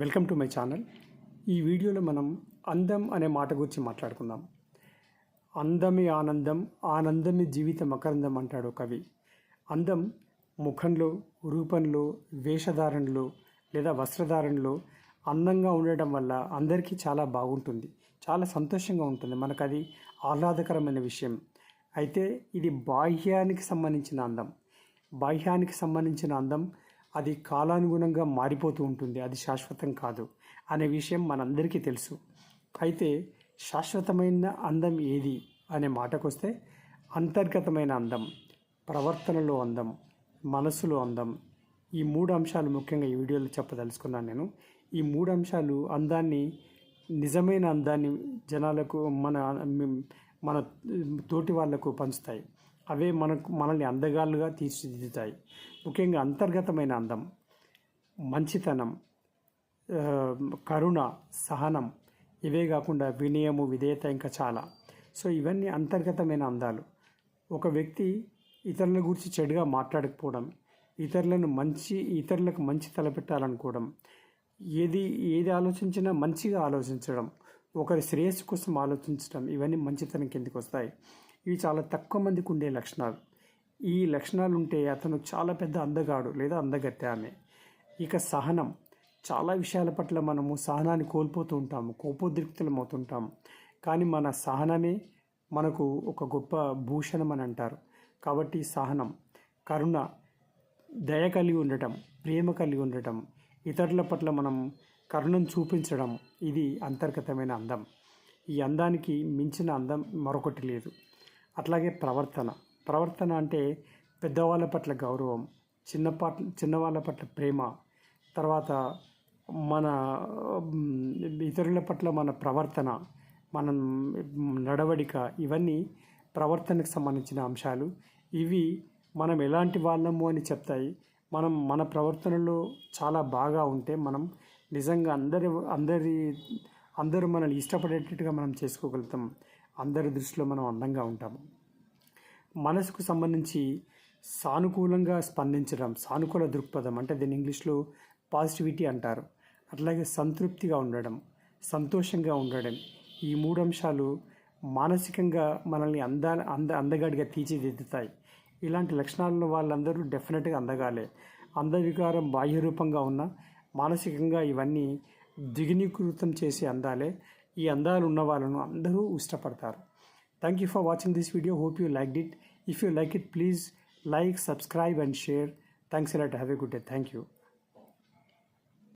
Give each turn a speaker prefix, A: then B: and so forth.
A: Welcome to my channel. ఈ వీడియోలో మనం అందం అనే మాట గురించి మాట్లాడుకుందాం. అందమే ఆనందం ఆనందమే జీవిత మకరందం అంటాడు కవి. అందం ముఖంలో రూపంలో వేషధారణలో లేదా వస్త్రధారణలో అందంగా ఉండటం వల్ల అందరికీ చాలా బాగుంటుంది చాలా సంతోషంగా ఉంటుంది. మనకు అది ఆహ్లాదకరమైన విషయం. అయితే ఇది బాహ్యానికి సంబంధించిన అందం. బాహ్యానికి సంబంధించిన అందం అది కాలానుగుణంగా మారిపోతూ ఉంటుంది. అది శాశ్వతం కాదు అనే విషయం మనందరికీ తెలుసు. అయితే శాశ్వతమైన అందం ఏది అనే మాటకొస్తే అంతర్గతమైన అందం ప్రవర్తనలో అందం మనసులో అందం. ఈ మూడు అంశాలు ముఖ్యంగా ఈ వీడియోలో చెప్పదలుచుకున్నాను నేను. ఈ మూడు అంశాలు అందాన్ని నిజమైన అందాన్ని జనాలకు మన మన తోటి వాళ్ళకు పంచుతాయి. అవే మనకు మనల్ని అందగాళ్ళుగా తీర్చిదిద్దుతాయి. ముఖ్యంగా అంతర్గతమైన అందం మంచితనం కరుణ సహనం ఇవే కాకుండా వినయము విధేయత ఇంకా చాలా. సో ఇవన్నీ అంతర్గతమైన అందాలు. ఒక వ్యక్తి ఇతరుల గురించి చెడుగా మాట్లాడకపోవడం ఇతరులను మంచి ఇతరులకు మంచి తలపెట్టాలనుకోవడం ఏది ఏది ఆలోచించినా మంచిగా ఆలోచించడం ఒకరి శ్రేయస్సు కోసం ఆలోచించడం ఇవన్నీ మంచితనం కిందకి వస్తాయి. ఇవి చాలా తక్కువ మందికి ఉండే లక్షణాలు. ఈ లక్షణాలు ఉంటే అతను చాలా పెద్ద అందగాడు లేదా అందగత్తె ఆమె. ఇక సహనం. చాలా విషయాల పట్ల మనము సహనాన్ని కోల్పోతూ ఉంటాము కోపోద్రిక్తులం అవుతుంటాము. కానీ మన సహనమే మనకు ఒక గొప్ప భూషణం అని అంటారు. కాబట్టి సహనం. కరుణ. దయ కలిగి ఉండటం ప్రేమ కలిగి ఉండటం ఇతరుల పట్ల మనం కరుణను చూపించడం ఇది అంతర్గతమైన అందం. ఈ అందానికి మించిన అందం మరొకటి లేదు. అట్లాగే ప్రవర్తన. ప్రవర్తన అంటే పెద్దవాళ్ళ పట్ల గౌరవం చిన్న పట్ల చిన్నవాళ్ళ పట్ల ప్రేమ తర్వాత మన ఇతరుల పట్ల మన ప్రవర్తన మన నడవడిక ఇవన్నీ ప్రవర్తనకు సంబంధించిన అంశాలు. ఇవి మనం ఎలాంటి వాళ్ళము అని చెప్తాయి. మనం మన ప్రవర్తనలో చాలా బాగా ఉంటే మనం నిజంగా అందరి అందరి అందరూ మనల్ని ఇష్టపడేటట్టుగా మనం చేసుకోగలుగుతాం. అందరి దృష్టిలో మనం అందంగా ఉంటాము. మనసుకు సంబంధించి సానుకూలంగా స్పందించడం సానుకూల దృక్పథం అంటే దీన్ని ఇంగ్లీష్లో పాజిటివిటీ అంటారు. అట్లాగే సంతృప్తిగా ఉండడం సంతోషంగా ఉండడం ఈ మూడు అంశాలు మానసికంగా మనల్ని అంద అంద అందగాడిగా తీర్చిదిద్దుతాయి. ఇలాంటి లక్షణాలను వాళ్ళందరూ డెఫినెట్గా అందగాలే. అందవికారం బాహ్య రూపంగా ఉన్న మానసికంగా ఇవన్నీ దిగునీకృతం చేసే అందాలే. ఈ అందాలు ఉన్న వాళ్ళను అందరూ ఇష్టపడతారు. Thank you for watching this video hope you like it if you like it please like subscribe and share thanks a lot have a good day thank you